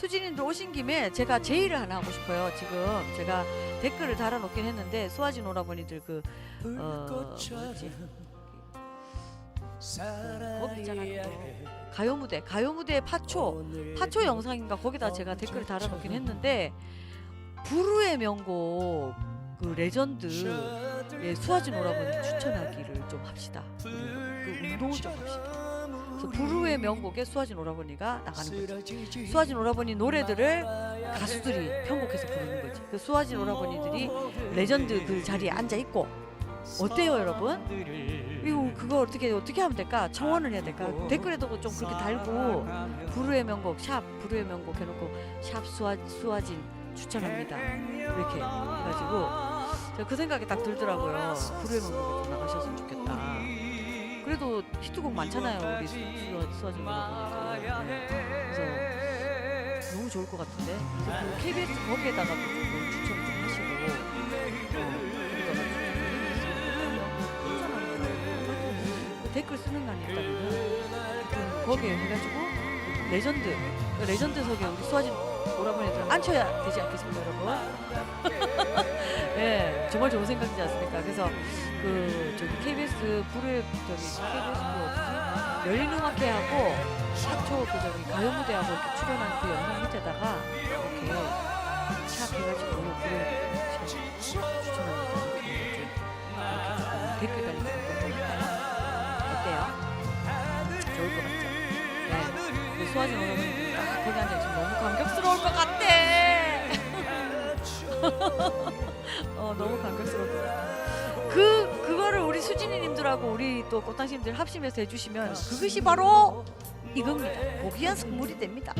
수진님들 오신 김에 제가 제의를 하나 하고 싶어요. 지금 제가 댓글을 달아놓긴 했는데 수아진 오라버니들 그 어, 뭐지? 법 있잖아 그거. 가요 무대 가요 무대 파초 파초 영상인가 거기다 제가 댓글을 달아놓긴 했는데 부르의 명곡 그 레전드 예, 수아진 오라버니 추천하기를 좀 합시다. 그 운동을 좀 합시다. 부르의 명곡에 수아진 오라버니가 나가는 거지. 수아진 오라버니 노래들을 가수들이 편곡해서 부르는 거지. 그 수아진 오라버니들이 레전드 그 자리에 앉아 있고 어때요, 여러분? 이거 그거 어떻게 어떻게 하면 될까? 청원을 해야 될까? 댓글에도 좀 그렇게 달고 부르의 명곡 샵 부르의 명곡 해놓고 샵 수아 수아진 추천합니다. 이렇게 해가지고 제가 그 생각이 딱 들더라고요. 부르의 명곡에 좀 나가셨으면 좋겠다. 그래도 히트곡 많잖아요, 우리 수아진 오라버니들. 그래서 너무 좋을 것 같은데. 그래서 그 KBS 거기에다가 좀 추천 좀 하시고. 어, 거기다가 추천하면 댓글 쓰는 거 아닐까요? 거기에 해가지고 레전드 레전드 속에 우리 수아진 오라버니들 앉혀야 되지 않겠습니까, 여러분? 예, 정말 좋은 생각이지 않습니까? 그래서 그 저기 KBS 불의 저기 KBS 그? 열린 음악회하고 사초 그 저기 가요 무대하고 출연한 그 영상 밑에다가 이렇게 샵 해가지고 수아진 오라버니 딱 거기 앉아 있으면 너무 감격스러울 어 너무 같아. 그 그거를 우리 수진이님들하고 우리 또 꽃당심들 합심해서 해주시면 그것이 바로 이겁니다. 고귀한 선물이 됩니다.